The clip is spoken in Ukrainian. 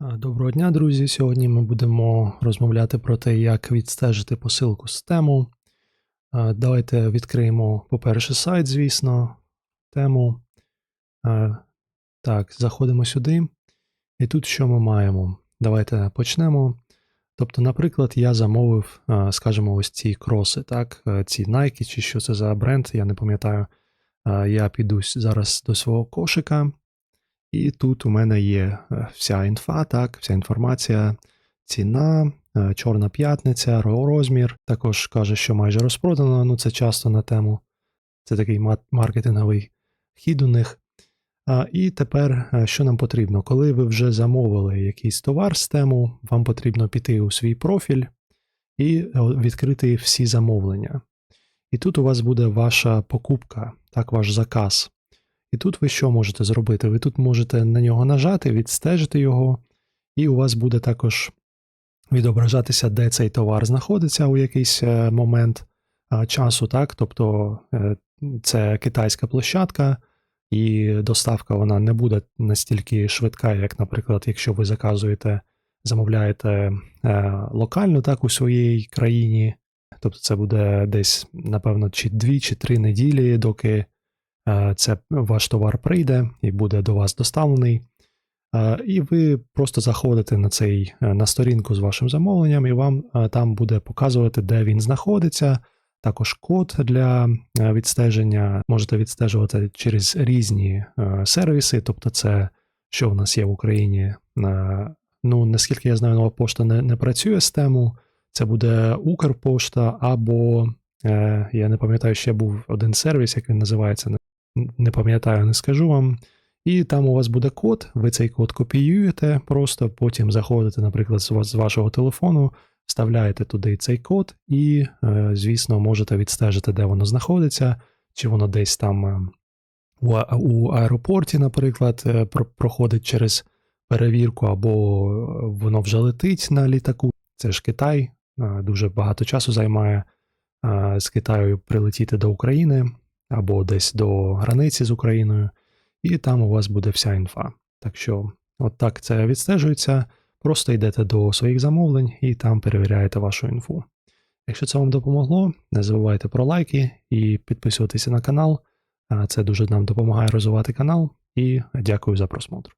Доброго дня, друзі! Сьогодні ми будемо розмовляти про те, як відстежити посилку з тему. Давайте відкриємо, по-перше, сайт, звісно, тему. Так, заходимо сюди. І тут що ми маємо? Давайте почнемо. Тобто, наприклад, я замовив, скажімо, ось ці кроси, так, ці Nike, чи що це за бренд, я не пам'ятаю. Я піду зараз до свого кошика. І тут у мене є е, вся інфа, так, вся інформація, ціна, е, чорна п'ятниця, розмір. Також каже, що майже розпродано. Ну, це часто на тему. Це такий маркетинговий хід у них. І тепер, е, що нам потрібно? Коли ви вже замовили якийсь товар з тему, вам потрібно піти у свій профіль і відкрити всі замовлення. І тут у вас буде ваша покупка, так, ваш заказ. І тут ви що можете зробити? Ви тут можете на нього нажати, відстежити його, і у вас буде також відображатися, де цей товар знаходиться у якийсь е, момент часу, так? Тобто е, це китайська площадка, і доставка вона не буде настільки швидка, як, наприклад, якщо ви заказуєте, замовляєте е, локально так у своїй країні. Тобто це буде десь, напевно, чи дві, чи три неділі, доки це ваш товар прийде і буде до вас доставлений. Е, І ви просто заходите на цей е, на сторінку з вашим замовленням, і вам е, там буде показувати, де він знаходиться. Також код для е, відстеження можете відстежувати через різні е, сервіси. Тобто, це що в нас є в Україні. Е, Ну, наскільки я знаю, нова пошта не, не працює з тему. Це буде Укрпошта або е, я не пам'ятаю, ще був один сервіс, як він називається, не, пам'ятаю, не скажу вам. І там у вас буде код, ви цей код копіюєте, просто потім заходите, наприклад, з, вашого телефону, вставляєте туди цей код, і, е, звісно, можете відстежити, де воно знаходиться, чи воно десь там е, у, аеропорті, наприклад, е, про- проходить через перевірку, або воно вже летить на літаку. Це ж Китай, дуже багато часу займає з Китаю прилетіти до України або десь до границі з Україною, і там у вас буде вся інфа. Так що, от так це відстежується. Просто йдете до своїх замовлень і там перевіряєте вашу інфу. Якщо це вам допомогло, не забувайте про лайки і підписуватися на канал. Це дуже нам допомагає розвивати канал. І дякую за просмотр.